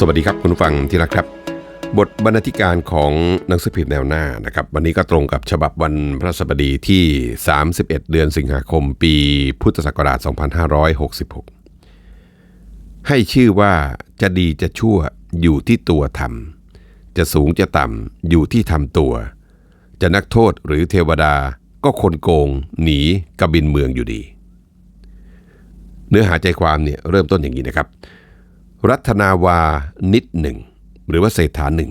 สวัสดีครับคุณผู้ฟังที่รักครับ บทบรรณาธิการของหนังสือพิมพ์แนวหน้านะครับ วันนี้ก็ตรงกับฉบับวันพระสบดีที่ 31 เดือนสิงหาคม ปีพุทธศักราช 2566 ให้ชื่อว่าจะดีจะชั่วอยู่ที่ตัวทำจะสูงจะต่ำอยู่ที่ทำตัว จะนักโทษหรือเทวดาก็คนโกงหนีกบินเมืองอยู่ดี เนื้อหาใจความเนี่ยเริ่มต้นอย่างนี้นะครับ รัตนาวานิดหนึ่ง หรือว่าเศรษฐาหนึ่ง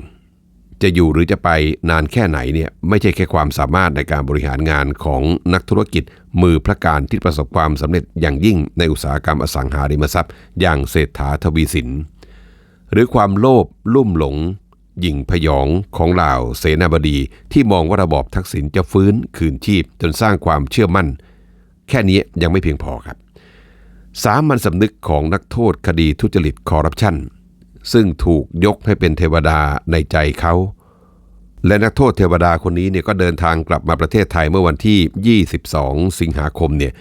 จะอยู่หรือจะไปนานแค่ไหนเนี่ยไม่ใช่แค่ความสามารถในการบริหารงานของนักธุรกิจมือพระการที่ประสบความสำเร็จอย่างยิ่งในอุตสาหกรรมอสังหาริมทรัพย์ อย่างเศรษฐาทวีสิน หรือความโลภลุ่มหลงหยิ่งพยองของเหล่าเสนาบดีที่มองว่าระบอบทักษิณจะฟื้นคืนชีพจนสร้างความเชื่อมั่น แค่นี้ยังไม่เพียงพอครับ สามัญสำนึกของนักโทษคดีทุจริตคอร์รัปชันซึ่งถูกยกให้เป็นเทวดาในใจเขา และนักโทษเทวดาคนนี้เนี่ยก็เดินทางกลับมาประเทศไทยเมื่อวันที่ 22 สิงหาคมเนี่ย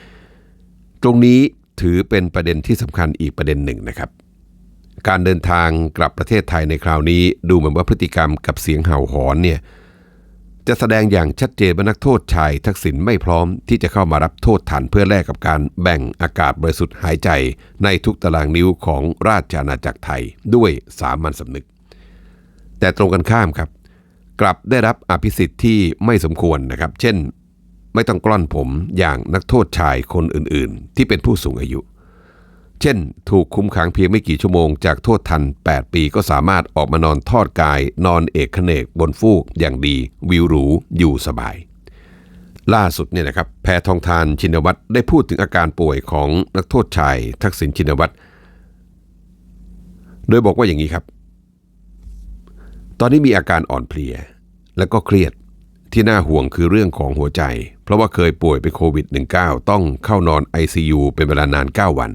ตรงนี้ถือเป็นประเด็นที่สำคัญอีกประเด็นหนึ่งนะครับ การเดินทางกลับประเทศไทยในคราวนี้ดูเหมือนว่าพฤติกรรมกับเสียงเห่าหอนเนี่ย จะแสดงอย่างชัดเจนว่านักโทษชายทักษิณไม่พร้อมที่จะเข้ามารับโทษฐานเพื่อแลกกับการแบ่งอากาศบริสุทธิ์หายใจในทุกตารางนิ้วของราชอาณาจักรไทยด้วยสามัญสำนึก แต่ตรงกันข้ามครับ กลับได้รับอภิสิทธิ์ที่ไม่สมควรนะครับ เช่น ไม่ต้องกล้อนผมอย่างนักโทษชายคนอื่นๆ ที่เป็นผู้สูงอายุ เช่น ถูกคุมขังเพียงไม่กี่ชั่วโมงจากโทษทัน 8 ปีก็สามารถออกมานอนทอดกาย นอนเอกเนกบนฟูกอย่างดี วิวหรูอยู่สบาย ล่าสุดเนี่ยนะครับแพทองทานชินวัตรได้พูดถึงอาการป่วยของนักโทษชาย ทักษิณชินวัตรโดยบอกว่าอย่างนี้ครับ ตอนนี้มีอาการอ่อนเพลีย และก็เครียดที่น่าห่วงคือเรื่องของหัวใจ เพราะว่าเคยป่วยเป็นโควิด -19 ต้องเข้านอน ICU เป็นเวลานาน 9 วัน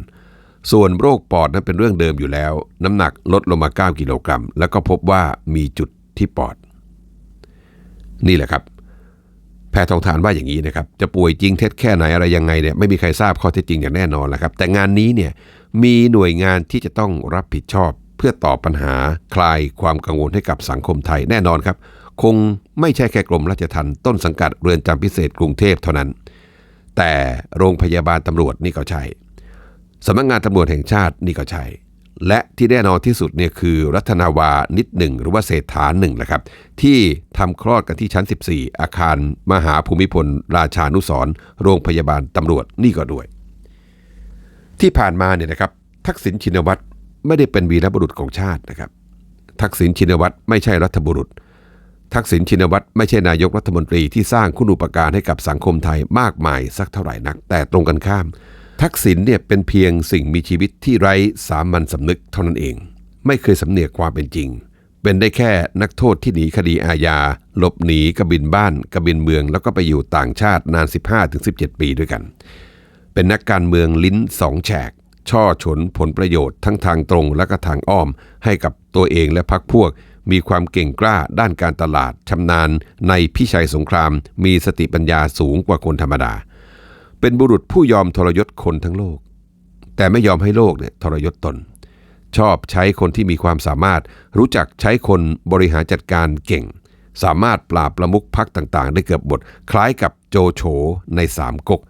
ส่วนโรคปอดนั้นเป็นเรื่องเดิมอยู่แล้ว น้ำหนักลดลงมา 9 กิโลกรัม แล้วก็พบว่ามีจุดที่ปอด นี่แหละครับ แพทย์ทองทานว่าอย่างนี้นะครับ จะป่วยจริงเท็จแค่ไหนอะไรยังไงเนี่ยไม่มีใครทราบข้อเท็จจริงอย่างแน่นอนแหละครับ แต่งานนี้เนี่ยมีหน่วยงานที่จะต้องรับผิดชอบ เพื่อตอบปัญหาคลายความกังวลให้กับสังคมไทยแน่นอนครับ คงไม่ใช่แค่กรมราชทัณฑ์ต้นสังกัดเรือนจำพิเศษกรุงเทพเท่านั้น แต่โรงพยาบาลตำรวจนี่ก็ใช่ สำนักงานตำรวจแห่งชาตินี่ก็ใช่และที่แน่นอนที่สุดเนี่ยคือรัตนาวานิดหนึ่งหรือว่าเศรษฐาหนึ่งแหละครับ ที่ทำคลอดกันที่ชั้น 14 อาคารมหาภูมิพล ราชานุสรโรงพยาบาลตำรวจนี่ก็ด้วย ที่ผ่านมาเนี่ยนะครับ ทักษิณชินวัตรไม่ได้เป็นวีรบุรุษของชาตินะครับ ทักษิณชินวัตรไม่ใช่รัฐบุรุษ ทักษิณชินวัตรไม่ใช่นายกรัฐมนตรีที่สร้างคุณูปการให้กับสังคมไทยมากมายสักเท่าไหร่นัก แต่ตรงกันข้าม ทักษิณเนี่ยเป็นเพียงสิ่งมีชีวิตที่ไร้สามัญสำนึกเท่านั้นเอง ไม่เคยสำเนียกความเป็นจริง เป็นได้แค่นักโทษที่หนีคดีอาญาหลบหนีกบินบ้านกบินเมือง แล้วก็ไปอยู่ต่างชาตินาน 15-17 ปีด้วยกัน เป็นนักการเมืองลิ้นสองแฉก ช่อฉนผลประโยชน์ทั้งทางตรงและก็ทางอ้อม ให้กับตัวเองและพรรคพวก มีความเก่งกล้าด้านการตลาดชำนาญในพิชัยสงคราม มีสติปัญญาสูงกว่าคนธรรมดา เป็นบุรุษผู้ยอมทรยศคนทั้งโลก แต่ไม่ยอมให้โลกเนี่ยทรยศตน ชอบใช้คนที่มีความสามารถ รู้จักใช้คนบริหารจัดการเก่ง สามารถปราบประมุขพักต่างๆ ได้เกือบหมดคล้ายกับโจโฉในสามก๊ก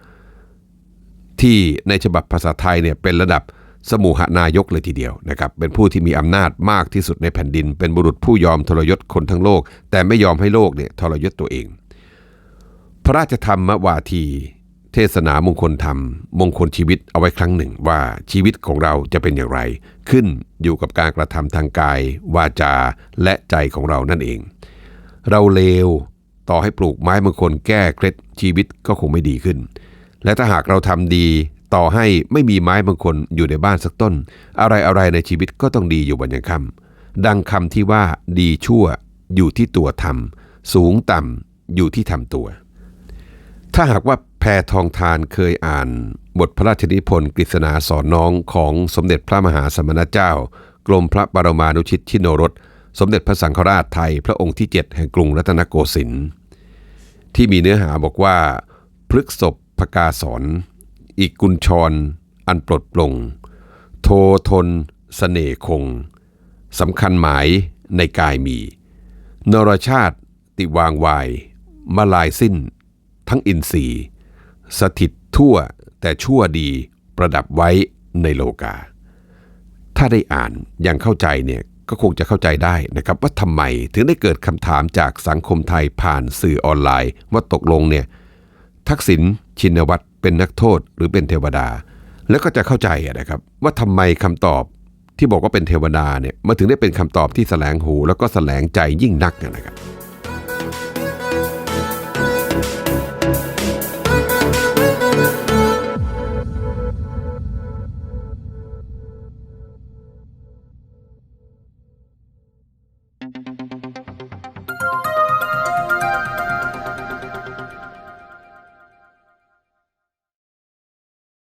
ที่ในฉบับภาษาไทยเนี่ยเป็นระดับสมุหนายกเลยทีเดียวนะครับเป็นผู้ที่มีอำนาจมากที่สุดในแผ่นดิน เป็นบุรุษผู้ยอมทรยศคนทั้งโลก แต่ไม่ยอมให้โลกเนี่ยทรยศตัวเอง พระราชธรรมวาที เทศนามงคลธรรม มงคลชีวิตเอาไว้ครั้งหนึ่งว่าชีวิตของเราจะเป็นอย่างไร ขึ้นอยู่กับการกระทำทางกาย วาจาและใจของเรานั่นเอง เราเลวต่อให้ปลูกไม้มงคลแก้เคล็ดชีวิตก็คงไม่ดีขึ้น และถ้าหากเราทำดีต่อให้ไม่มีไม้มงคลอยู่ในบ้านสักต้น อะไรอะไรๆในชีวิตก็ต้องดีอยู่วันยังค่ำดังคำที่ว่าดีชั่วอยู่ที่ตัวทำสูงต่ำอยู่ที่ทำตัว ถ้าหากว่าแพทองทานเคยอ่าน บทพระราชนิพนธ์กฤษณาสอนน้องของสมเด็จพระมหาสมณเจ้า กรมพระปรมานุชิตชินโนรส สมเด็จพระสังฆราชไทยพระองค์ที่ 7 แห่งกรุงรัตนโกสินทร์ที่มีเนื้อหาบอกว่า พฤกษบพกาสอน อีกกุญชร อันปลดปลง โททนสเสน่คงสำคัญหมายในกายมี นรชาติติวางวาย มาลายสิ้น ทั้งอินทรีย์ สถิตทั่วแต่ชั่วดีประดับไว้ในโลกา ถ้าได้อ่านอย่างเข้าใจเนี่ยก็คงจะเข้าใจได้นะครับว่าทำไมถึงได้เกิดคำถามจากสังคมไทยผ่านสื่อออนไลน์ ว่าตกลงเนี่ยทักษิณชินวัตรเป็นนักโทษหรือเป็นเทวดา แล้วก็จะเข้าใจนะครับว่าทำไมคำตอบที่บอกว่าเป็นเทวดาเนี่ยมาถึงได้เป็นคำตอบที่แสลงหู แล้วก็แสลงใจยิ่งนักนะครับ